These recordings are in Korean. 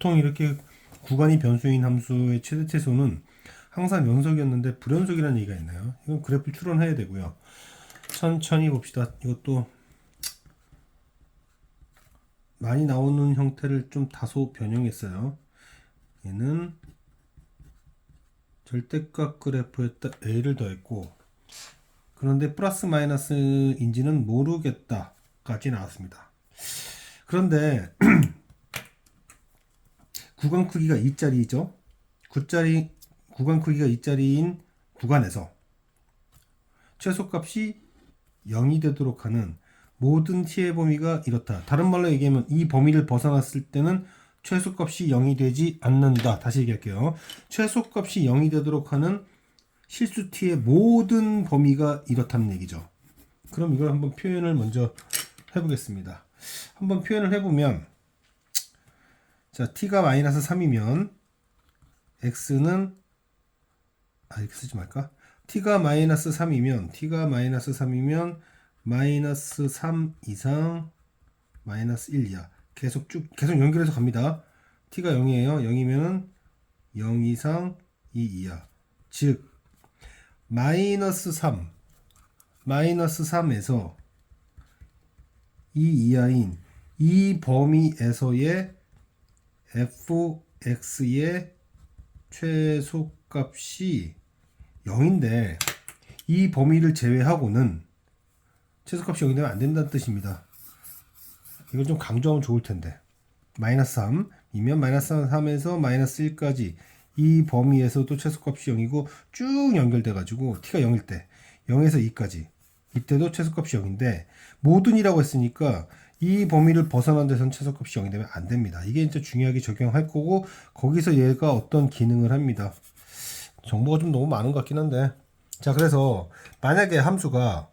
보통 이렇게 구간이 변수인 함수의 최대 최소는 항상 연속이었는데 불연속이라는 얘기가 있나요? 이건 그래프 추론해야 되고요. 천천히 봅시다. 이것도 많이 나오는 형태를 좀 다소 변형했어요. 얘는 절대값 그래프에다 A를 더했고 그런데 플러스 마이너스인지는 모르겠다까지 나왔습니다. 그런데 구간 크기가 2짜리죠. 9짜리 구간 크기가 2짜리인 구간에서 최소값이 0이 되도록 하는 모든 t의 범위가 이렇다. 다른 말로 얘기하면 이 범위를 벗어났을 때는 최소값이 0이 되지 않는다. 다시 얘기할게요. 최소값이 0이 되도록 하는 실수 t의 모든 범위가 이렇다는 얘기죠. 그럼 이걸 한번 표현을 먼저 해보겠습니다. 한번 표현을 해보면 자 t가 마이너스 3이면 x는 아 이렇게 쓰지 말까? t가 마이너스 3이면 t가 마이너스 3이면 마이너스 3 이상 마이너스 1 이하 계속 쭉 계속 연결해서 갑니다. t가 0이에요. 0이면은 0 이상 2 이하 즉 마이너스 3 마이너스 3에서 2 이하인 이 범위에서의 fx의 최소값이 0인데 이 범위를 제외하고는 최소값이 0이 되면 안 된다는 뜻입니다. 이걸 좀 강조하면 좋을 텐데 마이너스 3이면 마이너스 3에서 마이너스 1까지 이 범위에서도 최소값이 0이고 쭉 연결돼 가지고 t가 0일 때 0에서 2까지 이때도 최소값이 0인데 모든이라고 했으니까 이 범위를 벗어난 데서는 최소값이 0이 되면 안 됩니다. 이게 진짜 중요하게 적용할 거고 거기서 얘가 어떤 기능을 합니다. 정보가 좀 너무 많은 것 같긴 한데. 자 그래서 만약에 함수가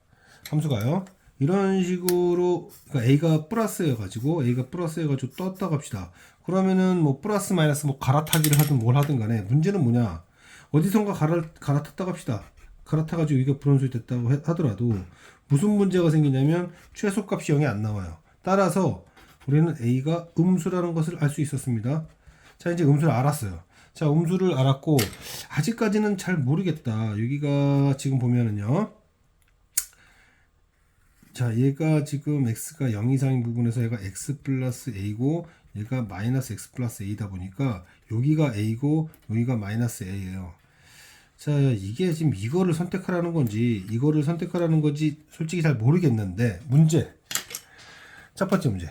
함수가요? 이런 식으로 그러니까 a가 플러스여 가지고 a가 플러스여 가지고 떴다 갑시다. 그러면은 뭐 플러스 마이너스 뭐 갈아타기를 하든 뭘 하든 간에 문제는 뭐냐? 어디선가 갈아, 갈아탔다 갑시다. 갈아타 가지고 이게 불원소이 됐다고 해- 하더라도 무슨 문제가 생기냐면 최소값이 0이 안 나와요 따라서 우리는 a가 음수라는 것을 알 수 있었습니다 자 이제 음수를 알았어요 자 음수를 알았고 아직까지는 잘 모르겠다 여기가 지금 보면은요 자, 얘가 지금 x가 0 이상인 부분에서 얘가 x 플러스 a고 얘가 마이너스 x 플러스 a다 보니까 여기가 a고 여기가 마이너스 a예요. 자, 이게 지금 이거를 선택하라는 건지 이거를 선택하라는 건지 솔직히 잘 모르겠는데 문제. 첫 번째 문제.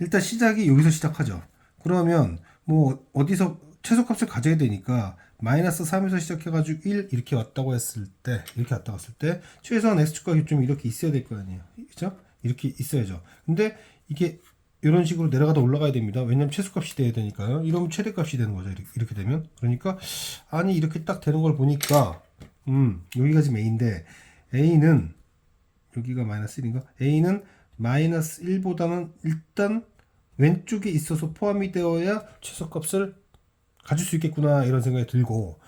일단 시작이 여기서 시작하죠. 그러면 뭐 어디서 최소값을 가져야 되니까 마이너스 3에서 시작해가지고 1 이렇게 왔다고 했을 때 이렇게 왔다 갔을 때 최소한 x축과 좀 이렇게 있어야 될 거 아니에요. 그죠? 이렇게 있어야죠. 근데 이게 이런 식으로 내려가다 올라가야 됩니다. 왜냐면 최소값이 돼야 되니까요. 이러면 최대값이 되는 거죠. 이렇게, 이렇게 되면. 그러니까 아니 이렇게 딱 되는 걸 보니까 음 여기가 지금 a인데 a는 여기가 마이너스 1인가? a는 마이너스 1보다는 일단 왼쪽에 있어서 포함이 되어야 최소값을 가질 수 있겠구나 이런 생각이 들고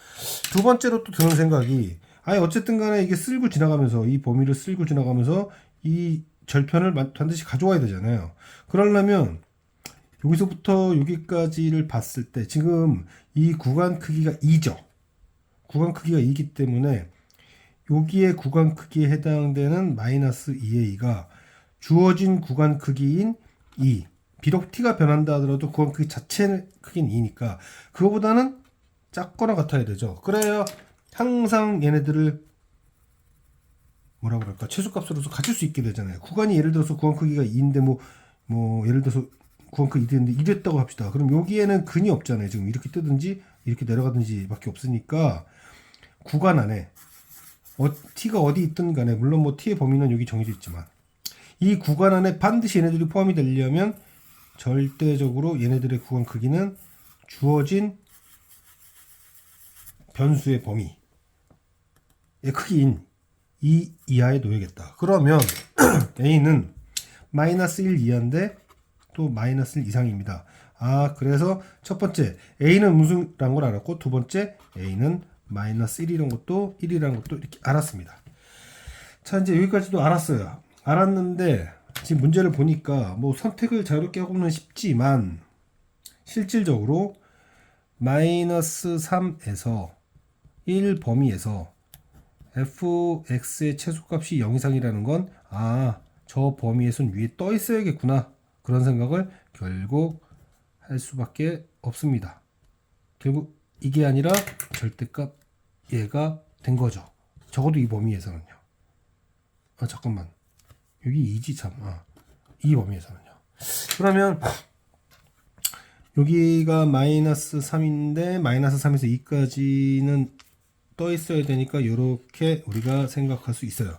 두 번째로 또 드는 생각이 아니 어쨌든 간에 이게 쓸고 지나가면서 이 범위를 쓸고 지나가면서 이 절편을 마- 반드시 가져와야 되잖아요. 그러려면 여기서부터 여기까지를 봤을 때 지금 이 구간 크기가 2죠. 구간 크기가 2이기 때문에 여기에 구간 크기에 해당되는 마이너스 2의 2가 주어진 구간 크기인 2 비록 t가 변한다 하더라도 구간 크기 자체 크기는 2니까 그거보다는 작거나 같아야 되죠. 그래야 항상 얘네들을 뭐라 그럴까? 최소값으로서 가질 수 있게 되잖아요. 구간이 예를 들어서 구간 크기가 2인데 뭐, 뭐 예를 들어서 구간 크기 2됐는데 2됐다고 합시다. 그럼 여기에는 근이 없잖아요. 지금 이렇게 뜨든지 이렇게 내려가든지 밖에 없으니까 구간 안에 어, t가 어디 있든 간에 물론 뭐 t의 범위는 여기 정해져 있지만 이 구간 안에 반드시 얘네들이 포함이 되려면 절대적으로 얘네들의 구간 크기는 주어진 변수의 범위의 크기인 2 이하에 놓여야겠다. 그러면 a는 마이너스 1 이하인데 또 마이너스 1 이상입니다. 아 그래서 첫 번째 a는 무슨란 걸 알았고 두 번째 a는 마이너스 1이라는 것도 1이라는 것도 이렇게 알았습니다. 자 이제 여기까지도 알았어요. 알았는데 지금 문제를 보니까 뭐 선택을 자유롭게 하고는 쉽지만 실질적으로 마이너스 3에서 1 범위에서 fx의 최소값이 0 이상이라는 건, 아, 저 범위에선 위에 떠 있어야겠구나. 그런 생각을 결국 할 수밖에 없습니다. 결국 이게 아니라 절대값 얘가 된 거죠. 적어도 이 범위에서는요. 아, 잠깐만. 여기 2지 참. 아, 이 범위에서는요. 그러면 여기가 마이너스 3인데 마이너스 3에서 2까지는 떠 있어야 되니까 이렇게 우리가 생각할 수 있어요.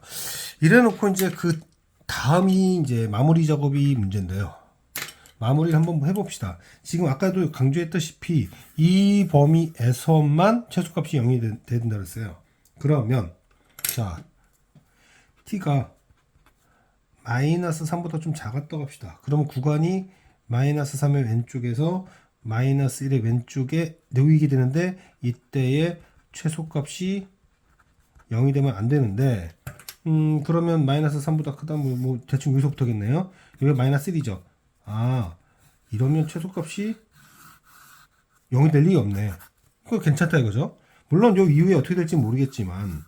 이래 놓고 이제 그 다음이 이제 마무리 작업이 문제인데요. 마무리를 한번 해봅시다. 지금 아까도 강조했다시피 이 범위에서만 최소값이 0이 되- 된다 그랬어요. 그러면 자 t가 마이너스 3보다 좀 작았다고 합시다. 그러면 구간이 마이너스 3의 왼쪽에서 마이너스 1의 왼쪽에 놓이게 되는데 이때의 최소값이 0이 되면 안 되는데 음 그러면 마이너스 3보다 크다 뭐, 뭐 대충 여기서부터겠네요. 여기 마이너스 1이죠. 아 이러면 최소값이 0이 될 리가 없네. 그거 괜찮다 이거죠. 물론 요 이후에 어떻게 될지 모르겠지만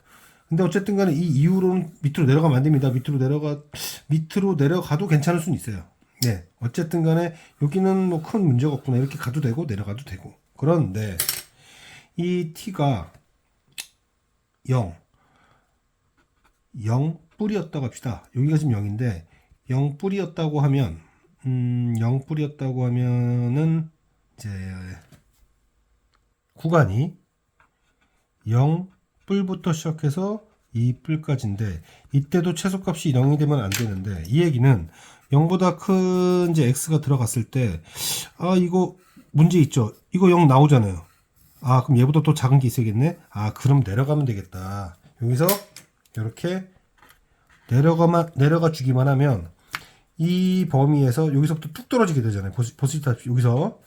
근데 어쨌든 간에 이 이후로는 밑으로 내려가면 안 됩니다. 밑으로 내려가 밑으로 내려가도 괜찮을 수는 있어요. 네. 어쨌든 간에 여기는 뭐 큰 문제가 없구나. 이렇게 가도 되고 내려가도 되고. 그런데 이 t가 0 0 뿌리였다고 합시다. 여기가 지금 0인데 0 뿌리였다고 하면 음, 0 뿌리였다고 하면은 이제 구간이 0 뿔부터 시작해서 2뿔까지인데 이때도 최소값이 0이 되면 안 되는데 이 얘기는 0보다 큰 이제 x가 들어갔을 때 아 이거 문제 있죠. 이거 0 나오잖아요. 아 그럼 얘보다 또 작은 게 있어야겠네. 아 그럼 내려가면 되겠다. 여기서 이렇게 내려가만 내려가 주기만 하면 이 범위에서 여기서부터 뚝 떨어지게 되잖아요. 보시, 보시다시피 여기서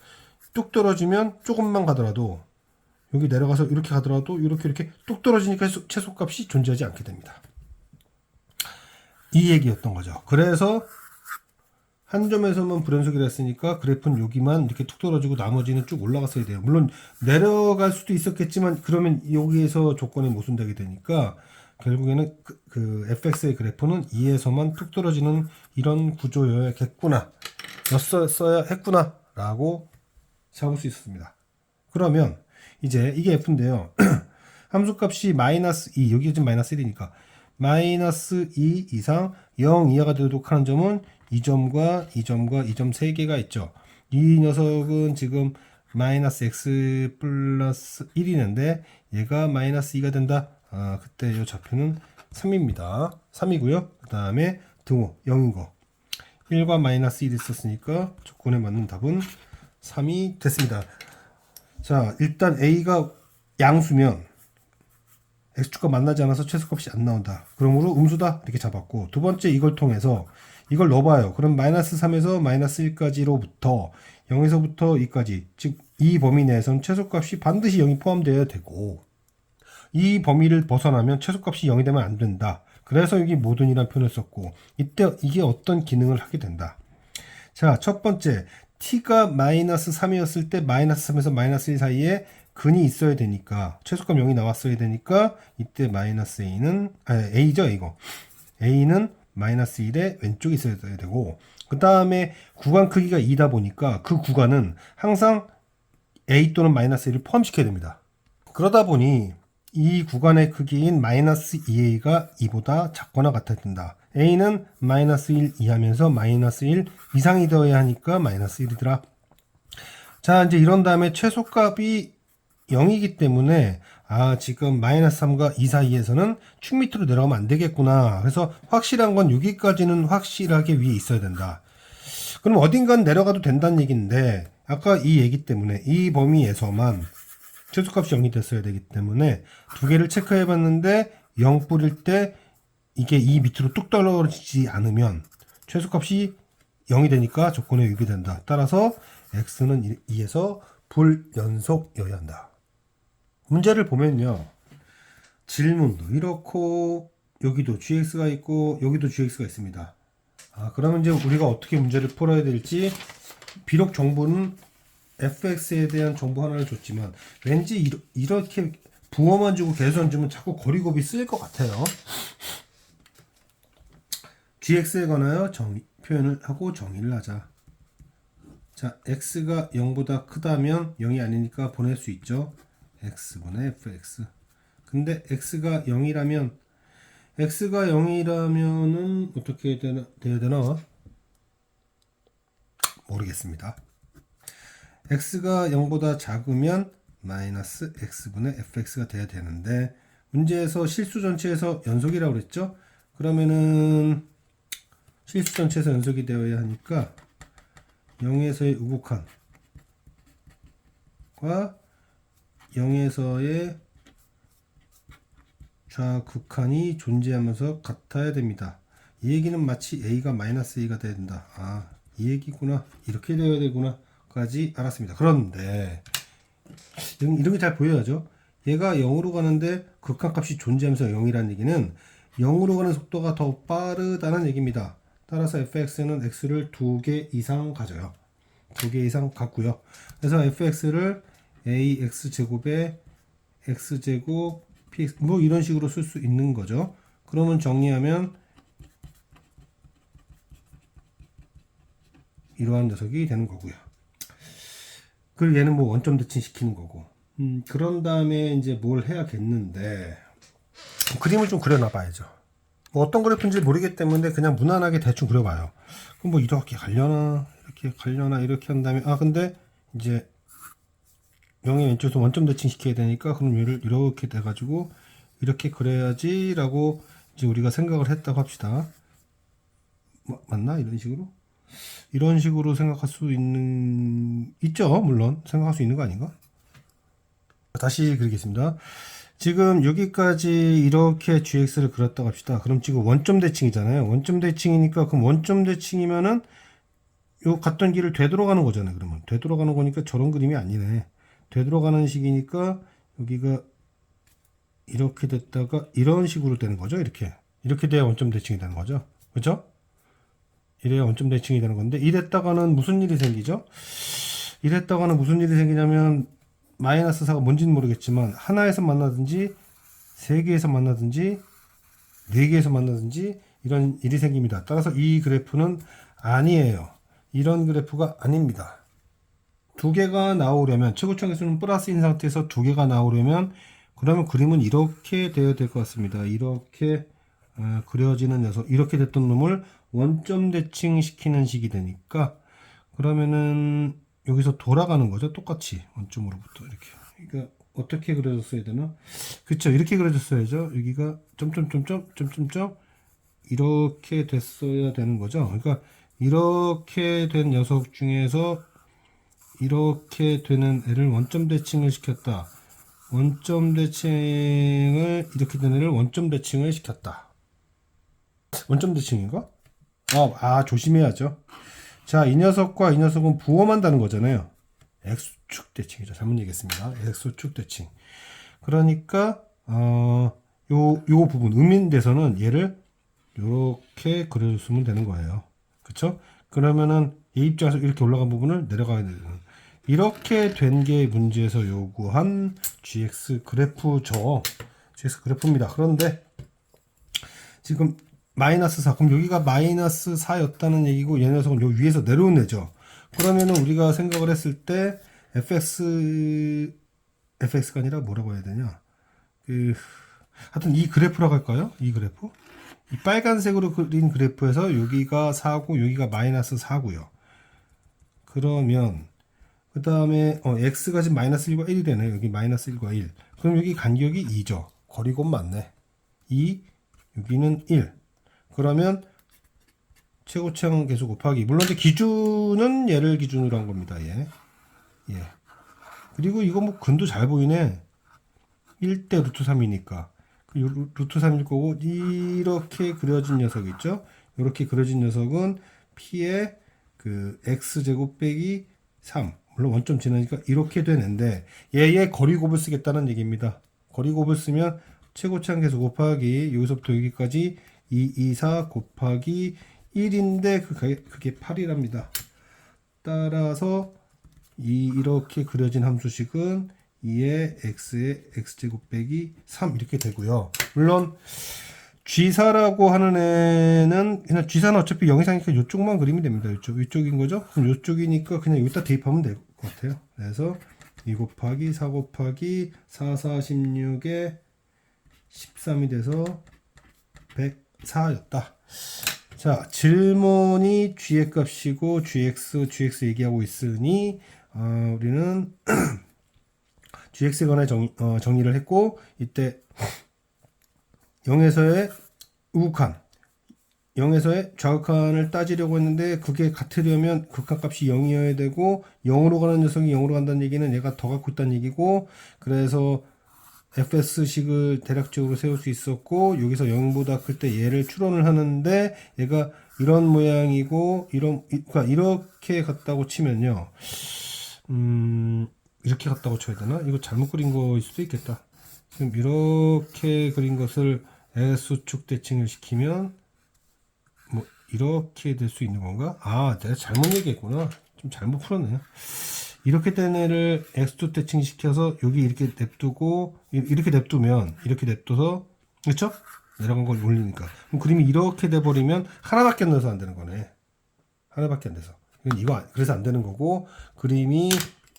뚝 떨어지면 조금만 가더라도 여기 내려가서 이렇게 가더라도 이렇게 이렇게 뚝 떨어지니까 수- 최소값이 존재하지 않게 됩니다. 이 얘기였던 거죠. 그래서 한 점에서만 불연속이라 했으니까 그래프는 여기만 이렇게 툭 떨어지고 나머지는 쭉 올라갔어야 돼요. 물론 내려갈 수도 있었겠지만 그러면 여기에서 조건이 모순되게 되니까 결국에는 그, 그 fx의 그래프는 2에서만 툭 떨어지는 이런 구조여야겠구나 였어야 했구나 라고 잡을 수 있었습니다. 그러면 이제 이게 f인데요. 함수값이 마이너스 2 여기 지금 마이너스 1이니까 마이너스 2 이상 0 이하가 되도록 하는 점은 이 점과 이 점과 이 점 세 개가 있죠. 이 녀석은 지금 마이너스 x 플러스 1이는데 얘가 마이너스 2가 된다. 아 그때 이 좌표는 3입니다. 3이고요. 그 다음에 등호 0인 거. 1과 마이너스 1이 있었으니까 조건에 맞는 답은 3이 됐습니다. 자, 일단 A가 양수면 X축과 만나지 않아서 최소값이 안 나온다. 그러므로 음수다. 이렇게 잡았고, 두 번째 이걸 통해서 이걸 넣어봐요. 그럼 마이너스 3에서 마이너스 1까지로부터 0에서부터 2까지, 즉, 이 범위 내에서는 최소값이 반드시 0이 포함되어야 되고, 이 범위를 벗어나면 최소값이 0이 되면 안 된다. 그래서 여기 모든이라는 표현을 썼고, 이때 이게 어떤 기능을 하게 된다. 자, 첫 번째, t가 마이너스 3이었을 때 마이너스 3에서 마이너스 1 사이에 근이 있어야 되니까 최소값 0이 나왔어야 되니까 이때 마이너스 a는 아 a죠 이거 a는 마이너스 1의 왼쪽에 있어야 되고 그 다음에 구간 크기가 2다 보니까 그 구간은 항상 a 또는 마이너스 1을 포함시켜야 됩니다. 그러다 보니 이 구간의 크기인 마이너스 2a가 2보다 작거나 같아야 된다. A는 마이너스 1 이하면서 마이너스 1 이상이 되어야 하니까 마이너스 1이더라. 자, 이제 이런 다음에 최소값이 0이기 때문에 아, 지금 마이너스 3과 2 사이에서는 축 밑으로 내려가면 안 되겠구나. 그래서 확실한 건 여기까지는 확실하게 위에 있어야 된다. 그럼 어딘간 내려가도 된다는 얘기인데 아까 이 얘기 때문에 이 범위에서만 최소값이 0이 됐어야 되기 때문에 두 개를 체크해 봤는데 0 뿌릴 때 이게 이 밑으로 뚝 떨어지지 않으면 최소값이 0이 되니까 조건에 위배된다. 따라서 x는 2에서 불연속여야 한다. 문제를 보면요. 질문도 이렇고 여기도 gx가 있고 여기도 gx가 있습니다. 아, 그러면 이제 우리가 어떻게 문제를 풀어야 될지 비록 정보는 fx에 대한 정보 하나를 줬지만 왠지 이렇게 부호만 주고 계산 주면 자꾸 거리곱이 쓰일 것 같아요. Gx에 관하여 정의, 표현을 하고 정의를 하자. 자, x가 0보다 크다면 0이 아니니까 보낼 수 있죠. x분의 fx. 근데 x가 0이라면 x가 0이라면은 어떻게 되나, 돼야 되나? 모르겠습니다. x가 0보다 작으면 마이너스 x분의 fx가 돼야 되는데 문제에서 실수 전체에서 연속이라고 그랬죠? 그러면은 실수 전체에서 연속이 되어야 하니까 0에서의 우극한과 0에서의 좌극한이 존재하면서 같아야 됩니다. 이 얘기는 마치 a가 마이너스 a가 돼야 된다. 아, 이 얘기구나. 이렇게 되어야 되구나.까지 알았습니다. 그런데 이런 게 잘 보여야죠. 얘가 0으로 가는데 극한값이 존재하면서 0이라는 얘기는 0으로 가는 속도가 더 빠르다는 얘기입니다. 따라서 fx는 x를 두 개 이상 가져요. 두 개 이상 갖고요. 그래서 fx를 ax 제곱에 x 제곱 px 뭐 이런 식으로 쓸 수 있는 거죠. 그러면 정리하면 이러한 녀석이 되는 거고요. 그리고 얘는 뭐 원점 대칭 시키는 거고. 음, 그런 다음에 이제 뭘 해야겠는데 그림을 좀 그려놔 봐야죠. 뭐 어떤 그래프인지 모르기 때문에 그냥 무난하게 대충 그려봐요. 그럼 뭐 이렇게 갈려나 이렇게 갈려나 이렇게 한 다음에 아 근데 이제 0의 왼쪽에서 원점 대칭 시켜야 되니까 그럼 얘를 이렇게 돼가지고 이렇게 그려야지라고 이제 우리가 생각을 했다고 합시다. 마- 맞나 이런 식으로? 이런 식으로 생각할 수 있는 있죠 물론 생각할 수 있는 거 아닌가? 다시 그리겠습니다. 지금 여기까지 이렇게 gx를 그렸다고 합시다. 그럼 지금 원점 대칭이잖아요. 원점 대칭이니까 그럼 원점 대칭이면은 요 갔던 길을 되돌아가는 거잖아요. 그러면 되돌아가는 거니까 저런 그림이 아니네. 되돌아가는 식이니까 여기가 이렇게 됐다가 이런 식으로 되는 거죠. 이렇게 이렇게 돼야 원점 대칭이 되는 거죠. 그렇죠? 이래야 원점 대칭이 되는 건데 이랬다가는 무슨 일이 생기죠? 이랬다가는 무슨 일이 생기냐면 마이너스 4가 뭔지는 모르겠지만 하나에서 만나든지 세 개에서 만나든지 네 개에서 만나든지 이런 일이 생깁니다. 따라서 이 그래프는 아니에요. 이런 그래프가 아닙니다. 두 개가 나오려면 최고점 개수는 플러스인 상태에서 두 개가 나오려면 그러면 그림은 이렇게 되어야 될 것 같습니다. 이렇게 어, 그려지는 녀석 이렇게 됐던 놈을 원점 대칭 시키는 식이 되니까 그러면은 여기서 돌아가는 거죠? 똑같이 원점으로부터 이렇게. 그러니까 어떻게 그려졌어야 되나? 그쵸 이렇게 그려졌어야죠. 여기가 점점점점 점점점 이렇게 됐어야 되는 거죠. 그러니까 이렇게 된 녀석 중에서 이렇게 되는 애를 원점 대칭을 시켰다. 원점 대칭을 이렇게 된 애를 원점 대칭을 시켰다. 원점 대칭인가? 아, 아 조심해야죠. 자, 이 녀석과 이 녀석은 부호만다는 거잖아요. X축 대칭이죠. 잘못 얘기했습니다. X축 대칭. 그러니까 어, 요, 요 부분 음인대서는 얘를 이렇게 그려줬으면 되는 거예요. 그쵸? 그러면은 얘 입장에서 이렇게 올라간 부분을 내려가야 되는 이렇게 된 게 문제에서 요구한 GX 그래프죠. GX 그래프입니다. 그런데 지금 마이너스 4. 그럼 여기가 마이너스 4였다는 얘기고 얘 녀석은 요 위에서 내려온 애죠. 그러면은 우리가 생각을 했을 때 fx fx가 아니라 뭐라고 해야 되냐? 그 하여튼 이 그래프라고 할까요? 이 그래프? 이 빨간색으로 그린 그래프에서 여기가 4고 여기가 마이너스 4고요. 그러면 그 다음에 어, x가 지금 마이너스 1과 1이 되네. 여기 마이너스 1과 1. 그럼 여기 간격이 2죠. 거리곱 맞네. 2 여기는 1. 그러면 최고차항 계수 곱하기 물론 이제 기준은 얘를 기준으로 한 겁니다. 얘. 예. 그리고 이거 뭐 근도 잘 보이네. 1대 루트 3이니까. 그 루트 3일 거고 이렇게 그려진 녀석 있죠? 이렇게 그려진 녀석은 p의 그 x 제곱 빼기 3. 물론 원점 지나니까 이렇게 된 애인데 얘의 거리 곱을 쓰겠다는 얘기입니다. 거리 곱을 쓰면 최고차항 계수 곱하기 여기서부터 여기까지 2, 2, 4 곱하기 1인데 그게, 그게 8이랍니다. 따라서 이 이렇게 그려진 함수식은 2의 x의 x제곱 빼기 3 이렇게 되고요. 물론 G사라고 하는 애는 그냥 G사는 어차피 0 이상이니까 이쪽만 그리면 됩니다. 이쪽 이쪽인 거죠? 그럼 이쪽이니까 그냥 여기다 대입하면 될 것 같아요. 그래서 2 곱하기 4 곱하기 4 4 16에 13이 돼서 104였다. 자, 질문이 g의 값이고 gx, gx 얘기하고 있으니 어, 우리는 gx에 관해 정, 어, 정리를 했고 이때 0에서의 우극한 0에서의 좌극한을 따지려고 했는데 그게 같으려면 극한값이 0이어야 되고 0으로 가는 녀석이 0으로 간다는 얘기는 얘가 더 갖고 있다는 얘기고 그래서 fs식을 대략적으로 세울 수 있었고 여기서 0보다 클 때 얘를 추론을 하는데 얘가 이런 모양이고 이런 이- 그러니까 이렇게 갔다고 치면요. 음 이렇게 갔다고 쳐야 되나? 이거 잘못 그린 거일 수도 있겠다. 지금 이렇게 그린 것을 S축 대칭을 시키면 뭐 이렇게 될 수 있는 건가? 아 내가 잘못 얘기했구나. 좀 잘못 풀었네요 이렇게 된 애를 x2 대칭 시켜서 여기 이렇게 냅두고 이- 이렇게 냅두면 이렇게 냅둬서 그렇죠? 내려간 걸 올리니까. 그럼 그림이 이렇게 돼 버리면 하나밖에 안 돼서 안 되는 거네. 하나밖에 안 돼서. 이거 안- 그래서 안 되는 거고 그림이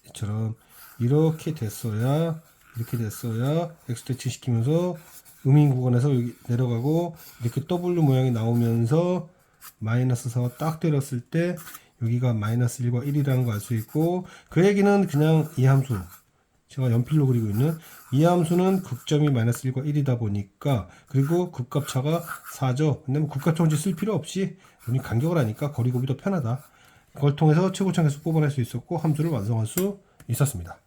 이처럼 이렇게 됐어야 이렇게 됐어야 x 대칭 시키면서 음인 구간에서 여기 내려가고 이렇게 W 모양이 나오면서 마이너스 4가 딱 때렸을 때 여기가 마이너스 1과 1이라는 거알수 있고 그 얘기는 그냥 이 함수 제가 연필로 그리고 있는 이 함수는 극점이 마이너스 1과 1이다 보니까 그리고 극값 차가 4죠. 근데 뭐 극값 차원지 쓸 필요 없이 우리 간격을 하니까 거리 곱이 더 편하다. 그걸 통해서 최고창에서 뽑아낼 수 있었고 함수를 완성할 수 있었습니다